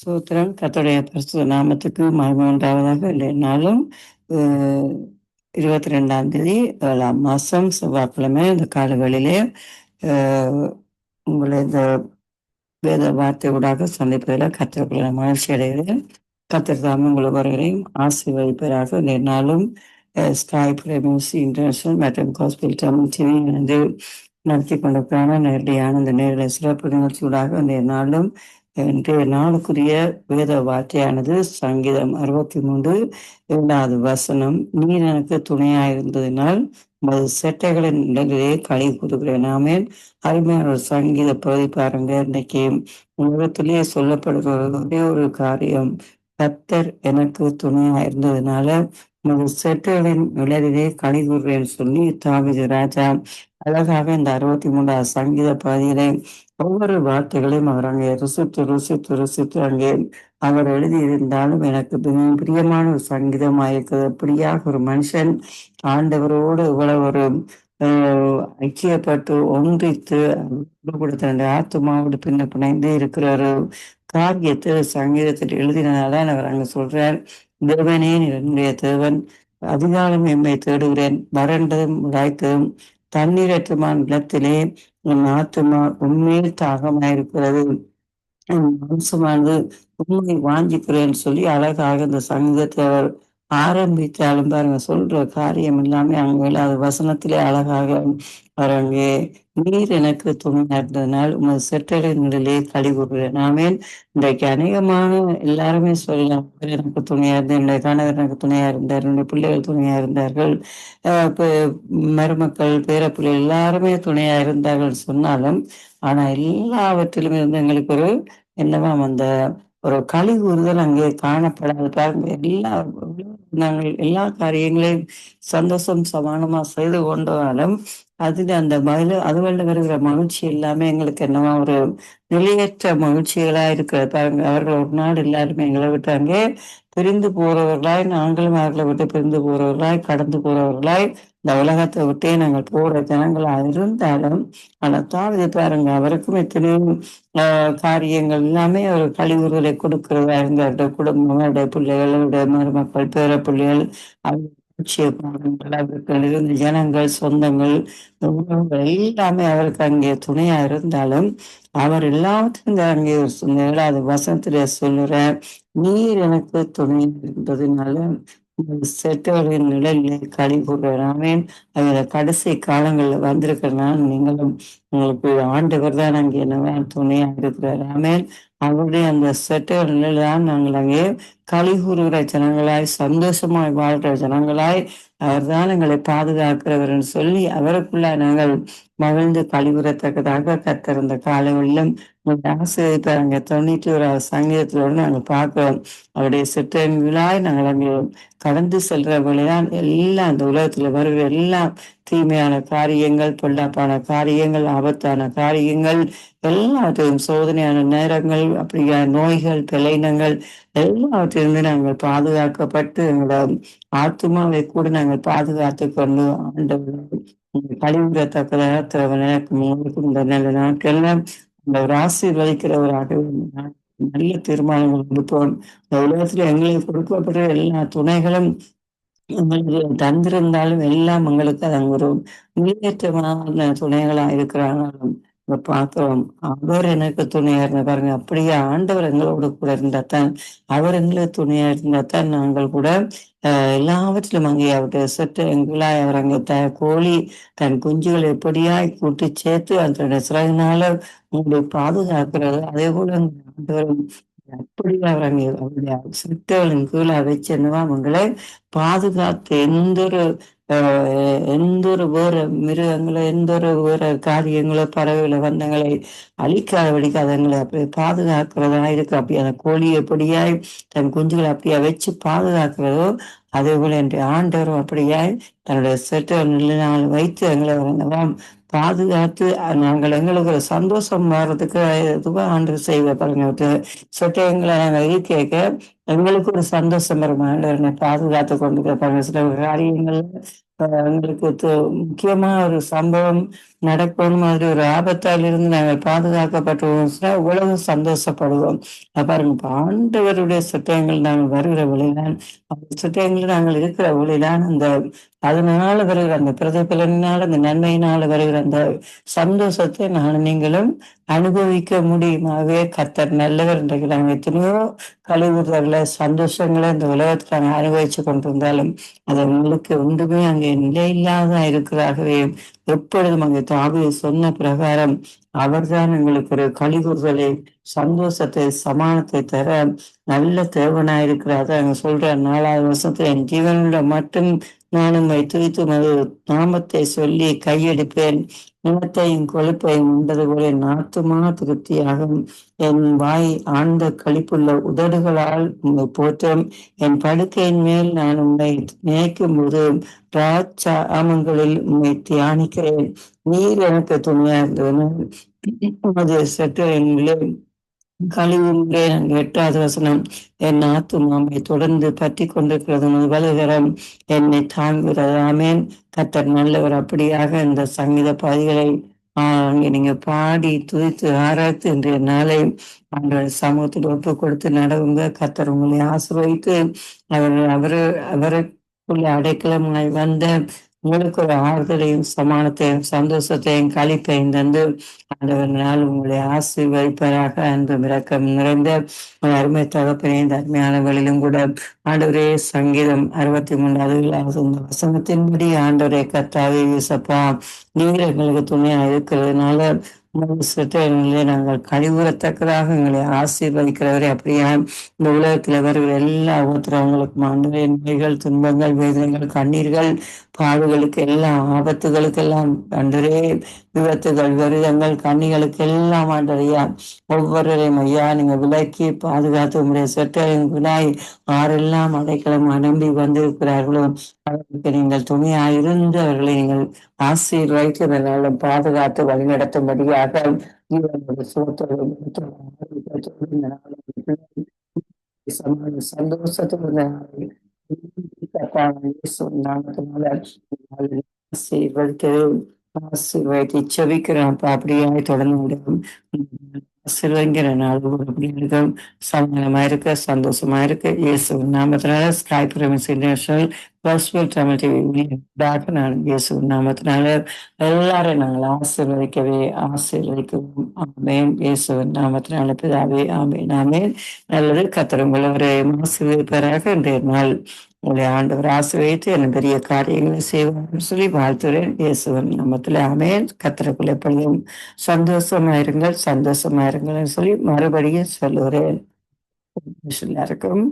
சூத்திரம் கத்தோடைய பரிசுத்த நாமத்துக்கு மகிமை உண்டாவதாக இன்றைய நாளும் இருபத்தி ரெண்டாம் தேதி ஏழாம் மாதம் செவ்வாய்க்கிழமை இந்த காலங்களிலே உங்களை இந்த வேத வார்த்தை ஊடாக சந்திப்பதில் கத்திரக்குள்ள மகிழ்ச்சி அடைகிறேன். கத்திர உங்களை வருகிறேன் ஒருவரையும் ஆசீர்வதிப்பதாக இன்றைய நாளும் ஸ்காய் பிரேமிசி இன்டர்நேஷனல் மற்றும் ஹாஸ்பிட்டல் தமிழ் டிவி இணைந்து நடத்தி கொண்டிருக்கிறான நேரடியான இந்த நேரில் சிறப்பு நிகழ்ச்சியூடாக இன்றைய நாளும் இன்றைய நாளுக்குரிய வேத வார்த்தையானது சங்கீதம் அறுபத்தி மூன்று இரண்டாவது வசனம். நீர் எனக்கு துணையாயிருந்ததினால் உமது செட்டைகளின் இடங்களிலே களி கூறுகிறேன் ஆமேன். அருமையான ஒரு சங்கீத பகுதி பாருங்க. இன்னைக்கு உலகத்திலேயே சொல்லப்படுகிற ஒரே ஒரு காரியம். கத்தர் எனக்கு துணையா இருந்ததுனால உமது செட்டைகளின் நிழலிலே களி கூறுகிறேன் சொல்லி தாவிது ராஜா அழகாக இந்த அறுபத்தி மூன்றாவது சங்கீத பகுதியிலே ஒவ்வொரு வார்த்தைகளையும் அவர் அங்கே ருசித்து ருசித்து ருசித்து அங்கே அவர் எழுதியிருந்தாலும் எனக்கு மிகவும் பிரியமான ஒரு சங்கீதமாயிருக்கிறது அப்படியாக ஒரு மனுஷன் ஆண்டவரோடு இவ்வளவு ஒரு ஐக்கியப்பட்டு ஒன்றித்து அவரோடு கூட தன்னுடைய ஆத்மாவோடு பின்ன பிணைந்து இருக்கிற ஒரு காரியத்தை சங்கீதத்தில் எழுதினதால்தான் அவர் அங்க சொல்றார் தேவனே என்னுடைய தேவன். அதிகாலம் எம்மை தேடுகிறேன். வறண்டதும் உழைத்ததும் தண்ணீரற்றமான நிலத்திலே என் ஆத்மா உண்மையில் தாகமாயிருக்கிறது. என் மாம்சமானது உண்மை வாஞ்சிக்கிறேன்னு சொல்லி அழகாக இந்த சங்கத்தை அவர் ஆரம்பித்தாலும் பாருங்க சொல்ற காரியம் எல்லாமே அங்கே அது வசனத்திலே அழகாக வராங்க அங்கே நீர் எனக்கு துணையா உமது செட்டடைங்களிலே கழி கூறுகிறேன் ஆமேன். இன்றைக்கு அநேகமான எல்லாருமே சொல்லலாம் எனக்கு துணையா இருந்தது என்னுடைய கணவர் எனக்கு துணையா இருந்தார் என்னுடைய பிள்ளைகள் துணையா இருந்தார்கள் மருமக்கள் பேரப்பிள்ளைகள் எல்லாருமே துணையா இருந்தார்கள் சொன்னாலும் ஆனா எல்லாவற்றிலும் இருந்து எங்களுக்கு ஒரு என்னவா அந்த ஒரு களி கூறுதல் அங்கே காணப்படாது. பாருங்க எல்லா நாங்கள் எல்லா காரியங்களையும் சந்தோஷம் சமானமா செய்து கொண்டாலும் அதுல அந்த அது அதுவல்ல வருகிற மகிழ்ச்சி எல்லாமே எங்களுக்கு என்னவா ஒரு நிலையற்ற மகிழ்ச்சிகளா இருக்கிற பாருங்க. அவர்கள் ஒரு நாள் எல்லாருமே எங்களை விட்டாங்க பிரிந்து போறவர்களாய் நாங்களும் அவர்களை விட்டு பிரிந்து போறவர்களாய் கடந்து போறவர்களாய் இந்த உலகத்தை விட்டே நாங்கள் போற ஜனங்களா இருந்தாலும் ஆனா தாவித பாருங்க அவருக்கும் எத்தனையோ ஆஹ் காரியங்கள் எல்லாமே ஒரு கழிவுகளை கொடுக்கிறதா இருந்த குடும்பம் அவருடைய பிள்ளைகள் அவருடைய மருமக்கள் பேர பிள்ளைகள் அவங்க லட்சிய இருந்த ஜனங்கள் சொந்தங்கள் உறவுகள் எல்லாமே அவருக்கு அங்கே துணையா இருந்தாலும் அவர் எல்லாத்துக்கும் அங்கே ஒரு சொ- ஏழாவது வசனத்துல சொல்லுற நீர் எனக்கு துணை இருந்ததுனால செட்டவர்களின் நிழலிலே களி கூறுறாமேன் அதுல கடைசி காலங்கள்ல வந்திருக்கிறனால நீங்களும் உங்களுக்கு ஆண்டவர் தான் அங்கே என்னவா துணையா இருக்கிறார். ஆமேன். அவருடைய அந்த செட்டவர் தான் நாங்கள் அங்கே களி கூறுகிற ஜனங்களாய் சந்தோஷமாய் வாழ்கிற ஜனங்களாய் அவர்தான் எங்களை பாதுகாக்கிறவர்னு சொல்லி அவருக்குள்ள நாங்கள் மகிழ்ந்து கழிவுறத்தக்கதாக கத்திருந்த காலங்களிலும் ஆசிரியர் அங்கே தொண்ணூற்றி ஒரு சங்கீதத்திலோடு நாங்கள் பார்க்கிறோம். அவருடைய சிற்றங்களாய் நாங்கள் அங்கே கடந்து செல்ற வழிதான் எல்லாம் அந்த உலகத்துல வருகிற எல்லா தீமையான காரியங்கள் பொல்லாப்பான காரியங்கள் ஆபத்தான காரியங்கள் எல்லாவற்றையும் சோதனையான நேரங்கள் அப்படியான நோய்கள் பிழைனங்கள் இருந்து நாங்கள் பாதுகாக்கப்பட்டு எங்களோட ஆத்மாவை கூட நாங்கள் பாதுகாத்து கொண்டு ஆண்டவர் கழிவுறத்தக்கதாக திறவன் எனக்கு இந்த நல்ல நாட்கள்லாம் அந்த ஒரு ஆசீர்வதிக்கிறவராக நான் நல்ல தீர்மானங்கள் கொடுப்போம் இந்த உலகத்துல எங்களுக்கு கொடுக்கப்பட்ட எல்லா துணைகளும் எங்களுக்கு தந்திருந்தாலும் எல்லாம் எங்களுக்கு அது ஒரு முன்னேற்றமான துணைகளா இருக்கிறாங்க இப்ப பார்த்தோம். அவர் எனக்கு துணையா இருந்த பாருங்க. அப்படியே ஆண்டவர் எங்களோட கூட இருந்தா தான். அவர் எங்களுக்கு துணையா இருந்தா தான். நாங்கள் கூட எல்லாவற்றிலும் அங்கே அவருடைய சற்று எங்களாய் அவர் அங்கே த கோழி தன் குஞ்சுகளை எப்படியாய் கூட்டி சேர்த்து அதனுடைய சிறகினால உங்களை பாதுகாக்கிறது. அதே போல ஆண்டவரும் அப்படி அவர் அங்கே அவருடைய சித்தர்களின் கீழே வச்சு என்னவா உங்களை பாதுகாத்து எந்த ஒரு எந்த ஒரு வேற மிருகங்களை எந்த ஒரு வேற காரியங்களோ பறவைகளோ வந்தங்களை அழிக்காதபடிக்கு அதுங்களை அப்படி பாதுகாக்கிறதா இருக்கு. அப்படி அந்த கோழி எப்படியாய் தன் குஞ்சுகளை அப்படியே வச்சு பாதுகாக்கிறதோ அதே போல என்ற ஆண்டவரும் அப்படியாய் தன்னுடைய செட்டை நாங்கள் வைத்து எங்களை என்னவா பாதுகாத்து நாங்கள் எங்களுக்கு ஒரு சந்தோஷம் வர்றதுக்கு எதுவும் ஆண்டு செய்வ பாருங்க. சொட்டங்களை நாங்கள் கேட்க எங்களுக்கு ஒரு சந்தோஷம் வரும். ஆண்டவர் பாதுகாத்து கொண்டு பாருங்க. சில காரியங்கள் எங்களுக்கு து- முக்கியமா ஒரு சம்பவம் நடக்கணும் மாதிரி ஒரு ஆபத்தால் இருந்து நாங்கள் பாதுகாக்கப்பட்டுவோம் இவ்வளவு சந்தோஷப்படுவோம் பாருங்க பாண்டவருடைய ஆண்டவருடைய சட்டங்கள் நாங்கள் வருகிற வழிதான். அந்த சட்டங்கள் நாங்கள் இருக்கிற வழிதான் அந்த அதனால வருகிற அந்த பிரதிபலனால் அந்த நன்மையினால வருகிற அந்த சந்தோஷத்தை நான் நீங்களும் அனுபவிக்க முடியுமாவே கத்தர் நல்லவர் இன்றைக்கு நாங்கள் எத்தனையோ கழிவுகளை சந்தோஷங்களை இந்த உலகத்தை நாங்கள் அனுபவிச்சு கொண்டிருந்தாலும் அது உங்களுக்கு ஒன்றுமே அங்கே நிலையில்லாத இருக்கிறாகவே எப்பொழுதும் அங்கே தாவிய சொன்ன பிரகாரம் அவர்தான் எங்களுக்கு ஒரு கழிவுறுதலை சந்தோஷத்தை சமானத்தை தர நல்ல தேவனாயிருக்கிறார். அங்க சொல்ற நாலாவது வருஷத்துல என் ஜீவனோட மட்டும் நானும் துய்த்து உமது நாமத்தை சொல்லி கையெடுப்பேன். நிலத்தையும் கொழுப்பையும் உண்டது போல நாத்துமா திருப்தியாகும் என் வாய் ஆழ்ந்த கழிப்புள்ள உதடுகளால் உண்மை போற்றும். என் படுக்கையின் மேல் நான் உண்மை நினைக்கும் போது ராஜாமங்களில் உண்மை தியானிக்கிறேன். நீர் எனக்கு துணையா இருந்தது. உமது சட்டங்களிலே கழிவுகிறேன் எட்டாவது வசனம் என் ஆத்துமாமை தொடர்ந்து பற்றி கொண்டிருக்கிறது வலுகரம் என்னை தாங்குகிறது ஆமேன். கத்தர் நல்லவர். அப்படியாக இந்த சங்கீத பாதிகளை ஆஹ் அங்கே நீங்க பாடி துதித்து ஆராய்த்து இன்றைய நாளை அந்த சமூகத்தில் ஒப்பு கொடுத்து நடவுங்க. கத்தர் உங்களை ஆசிர்வதித்து அவர் அவரு அவருக்குள்ள அடைக்கலமாய் வந்த உங்களுக்கு ஒரு ஆறுதலையும் சமானத்தையும் சந்தோஷத்தையும் கழிப்பையும் தந்து ஆண்டவர் நாள் உங்களை ஆசீர்வதிப்பதாக அன்பு மிரக்கம் நிறைந்த அருமை தகப்பனே இந்த கூட ஆண்டவரே சங்கீதம் அறுபத்தி மூன்றாவது இந்த வசனத்தின்படி ஆண்டவரே கத்தாவே யூசப்பா நீங்கள் எங்களுக்கு துணையா இருக்கிறதுனால உமது நாங்கள் கழிவுறத்தக்கதாக எங்களை ஆசீர்வதிக்கிறவரே அப்படியா இந்த உலகத்தில் வருகிற எல்லா உத்தரவங்களுக்கும் ஆண்டு நோய்கள் துன்பங்கள் வேதனைகள் கண்ணீர்கள் பாடுகளுக்கு எல்லாம் ஆபத்துகளுக்கெல்லாம் அன்றரே விபத்துகள் விரதங்கள் கண்ணிகளுக்கு எல்லாம் ஆண்டரையா ஒவ்வொருவரையும் ஐயா நீங்க விலக்கி பாதுகாத்து உங்களுடைய சொற்றையும் வினாய் ஆரெல்லாம் அடைக்கலம் நம்பி வந்திருக்கிறார்களோ அவர்களுக்கு நீங்கள் துணையாயிருந்து அவர்களை நீங்கள் ஆசீர்வதித்து பாதுகாத்து வழிநடத்தும்படியா ஜீவனோட சந்தோஷத்தோடு நாமத்தினால செவிக்கிறோம் அப்ப அப்படியே தொடர்ந்து நாள் அப்படி இருக்க சமாதானமா இருக்க சந்தோஷமா இருக்க இயேசு நாமத்தினால promise international gospel Tamil TV நான் இயேசு நாமத்தினால எல்லாரும் நாங்கள் ஆசீர்வதிக்கவே ஆசீர்வதிக்கவும். ஆமேன். இயேசு நாமத்தினால பிதாவே ஆமேன் ஆமேன். நல்லது கத்தர் ஒரு ஆசீர்வதிப்பராக. இன்றைய நாள் உங்களை ஆண்டவர் ஆசிரியத்து என்ன பெரிய காரியங்களை செய்வார்னு சொல்லி வாழ்த்துறேன். இயேசுவன் நாமத்தில் ஆமேன். கத்திரக்குள்ள எப்பொழுதும் சந்தோஷமாயிருங்கள் சந்தோஷமாயிருங்கள்னு சொல்லி மறுபடியும் சொல்லுகிறேன். எல்லாருக்கும்